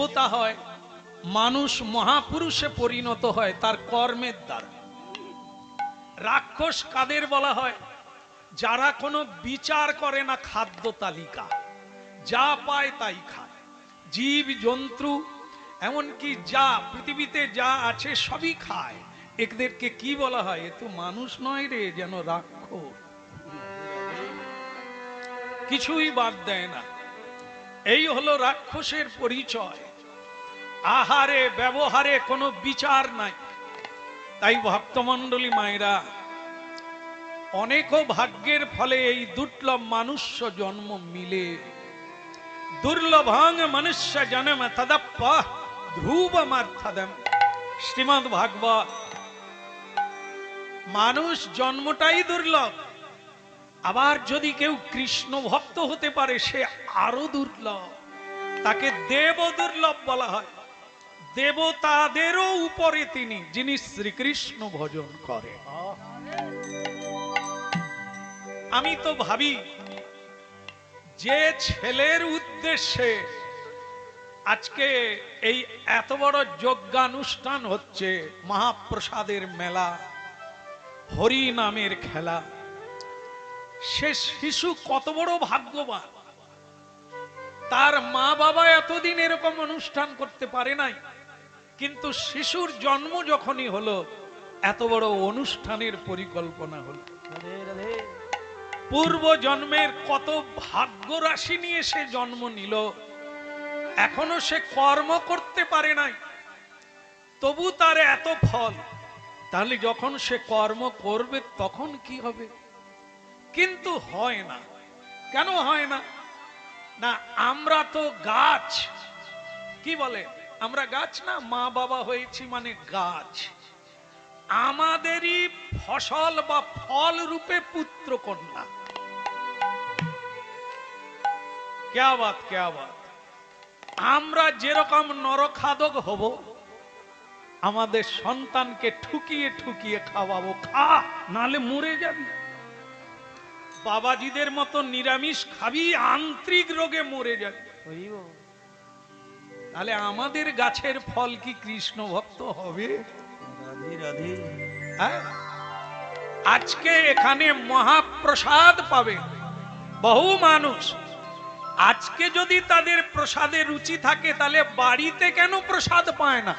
দেবতা হয়, মানুষ মহাপুরুষে পরিণত হয় তার কর্মের দ্বারা। রাক্ষস কাদের বলা হয়? যারা কোনো বিচার করে না খাদ্য তালিকা, যা পায় তাই খায়। জীব, জন্তু, এমনকি যা, পৃথিবীতে যা আছে সবই খায়। এদেরকে কি বলা হয়? এ তো মানুষ নয় রে, যেন রাক্ষস। কিছুই বাদ দেয় না। এই হলো রাক্ষসের পরিচয়। আহারে, ব্যবহারে কোনো বিচার নাই। তাই ভক্তমণ্ডলী মায়েরা, অনেকও ভাগ্যের ফলে এই দুর্লভ মানুষ্য জন্ম মিলে। দুর্লভাং মনুষ্য জন্ম তদপ্প ধ্রুবমার্থদম। শ্রীমদ ভাগবত, মানুষ জন্মটাই দুর্লভ। আবার যদি কেউ কৃষ্ণ ভক্ত হতে পারে, সে আরও দুর্লভ। তাকে দেব দুর্লভ বলা হয়। দেবতাদেরও উপরে তিনি, যিনি শ্রীকৃষ্ণ ভজন করে আমি তো ভাবি, যে ছেলের উদ্দেশ্যে আজকে এই এত বড় যজ্ঞানুষ্ঠান হচ্ছে, মহাপ্রসাদের মেলা, হরি নামের খেলা, সে শিশু কত বড় ভাগ্যবান। তার মা বাবা এতদিন এরকম অনুষ্ঠান করতে পারে নাই। কিন্তু শিশুর জন্ম যখনই হলো, এত বড় অনুষ্ঠানের পরিকল্পনা হলো। পূর্ব জন্মের কত ভাগ্য রাশি নিয়ে সে জন্ম নিল, এখনও সে কর্ম করতে পারে নাই। তবু তার এত ফল, তাহলে যখন সে কর্ম করবে তখন কি হবে? কিন্তু হয় না। কেন হয় না? না, আমরা তো গাছ, কি বলে? আমরা গাছ না, মা বাবা হয়েছি মানে গাছ। আমাদেরই ফসল বা ফল রূপে পুত্র কন্যা। কেয়া বাত আমরা যেরকম নরখাদক হব, আমাদের সন্তানকে ঠুকিয়ে ঠুকিয়ে খাওয়াবো। খা, নালে মরে যাবি। বাবাজিদের মতো নিরামিষ খাবি, আন্তরিক রোগে মরে যাবি। তাহলে আমাদের গাছের ফল কি কৃষ্ণ ভক্ত হবে? হ্যাঁ? আজকে এখানে মহাপ্রসাদ পাবে। বহু মানুষ। আজকে যদি তাদের প্রসাদে রুচি থাকে তাহলে বাড়িতে কেন প্রসাদ পায় না?